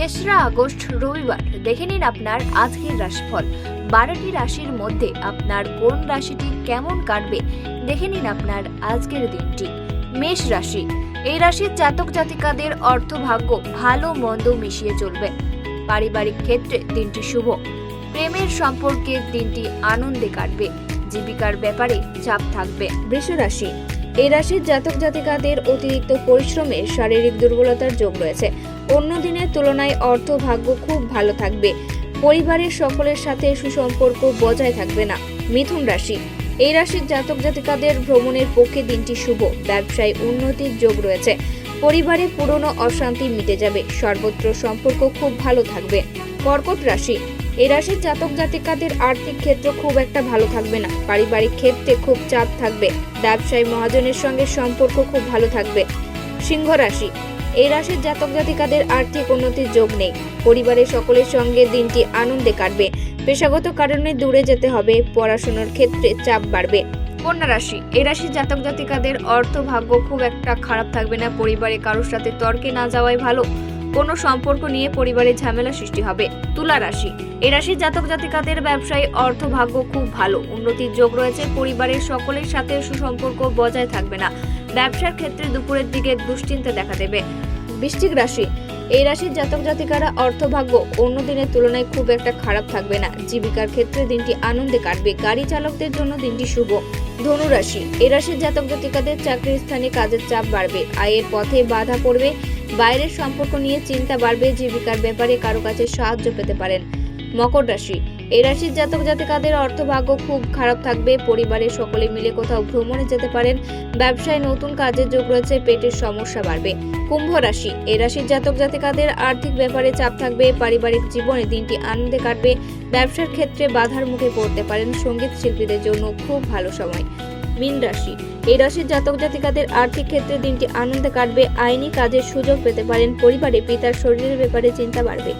তেসরা আগস্ট রবিবার। দেখে নিন আপনার আজকের রাশিফল। বারোটি রাশির মধ্যে আপনার কোন রাশিটি কেমন কাটবে? দেখে নিন আপনার আজকের দিনটি। মেষ রাশি। এই রাশির জাতক জাতিকাদের অর্থভাগ্য ভালো মন্দ মিশিয়ে চলবে। পারিবারিক ক্ষেত্রে দিনটি শুভ। প্রেমের সম্পর্কে দিনটি আনন্দে কাটবে। জীবিকার ব্যাপারে চাপ থাকবে। বৃষ রাশি। এই রাশির জাতক জাতিকাদের অতিরিক্ত পরিশ্রমে শারীরিক দুর্বলতার যোগ রয়েছে। অন্য দিনের তুলনায় অর্থ ভাগ্য খুব ভালো থাকবে। পরিবারের সকলের সাথে সুসম্পর্ক বজায় থাকবে না। মিথুন রাশি। এই রাশির জাতক জাতিকাদের ভ্রমণের পক্ষে দিনটি শুভ। ব্যবসায় উন্নতির যোগ রয়েছে। পরিবারে পুরনো অশান্তি মিটে যাবে। সর্বত্র সম্পর্ক খুব ভালো থাকবে। কর্কট রাশি। এই রাশির জাতক জাতিকাদের আর্থিক ক্ষেত্র খুব একটা ভালো থাকবে না। পারিবারিক ক্ষেত্রে খুব চাপ থাকবে। ব্যবসায়ী মহাজনের সঙ্গে সম্পর্ক খুব ভালো থাকবে। সিংহ রাশি। এই রাশির জাতক জাতিকাদের আর্থিক উন্নতির যোগ নেই। পরিবারের সকলের সঙ্গে দিনটি আনন্দে কাটবে। পেশাগত কারণে দূরে যেতে হবে। পড়াশোনার ক্ষেত্রে চাপ বাড়বে। কন্যা রাশি। এই রাশির জাতক জাতিকাদের অর্থ ভাগ্য খুব একটা খারাপ থাকবে না। পরিবারে কারোর সাথে তর্কে না যাওয়াই ভালো। কোনো সম্পর্ক নিয়ে পরিবারে ঝামেলা সৃষ্টি হবে। তুলা রাশি। এই রাশির জাতক জাতিকাদের ব্যবসায়ী অর্থ ভাগ্য খুব ভালো। উন্নতির যোগ রয়েছে, পরিবারের সকলের সাথে সুসম্পর্ক বজায় থাকবে না। ব্যবসার ক্ষেত্রে দুপুরের দিকে দুশ্চিন্তা দেখা দেবে। বৃশ্চিক রাশি। এই রাশির জাতক জাতিকারা অর্থভাগ্য অন্য দিনের তুলনায় খুব একটা খারাপ থাকবে না। জীবিকার ক্ষেত্রে দিনটি আনন্দে কাটবে। গাড়ি চালকদের জন্য দিনটি শুভ। ধনু এ রাশির জাতক জাতিকাদের চাকরির স্থানে কাজের চাপ বাড়বে। আয়ের পথে বাধা পড়বে। বাইরের সম্পর্ক নিয়ে চিন্তা বাড়বে। জীবিকার ব্যাপারে কারও কাছে সাহায্য পেতে পারেন। মকর রাশি। এই রাশির জাতক জাতিকাদের অর্থভাগ্য খুব খারাপ থাকবে। পরিবারের সকলে মিলে কোথাও ভ্রমণে যেতে পারেন। ব্যবসায় নতুন কাজের যোগ রয়েছে, পেটের সমস্যা বাড়বে। কুম্ভ রাশি, এই রাশির জাতক জাতিকাদের আর্থিক ব্যাপারে চাপ থাকবে, পারিবারিক জীবনে দিনটি আনন্দে কাটবে। ব্যবসার ক্ষেত্রে বাধার মুখে পড়তে পারেন সংগীত শিল্পীদের জন্য খুব ভালো সময়। মীন রাশি, এই রাশির জাতক জাতিকাদের আর্থিক ক্ষেত্রে দিনটি আনন্দে কাটবে। আইনি কাজের সুযোগ পেতে পারেন। পরিবারে, পিতার শরীরের ব্যাপারে চিন্তা বাড়বে।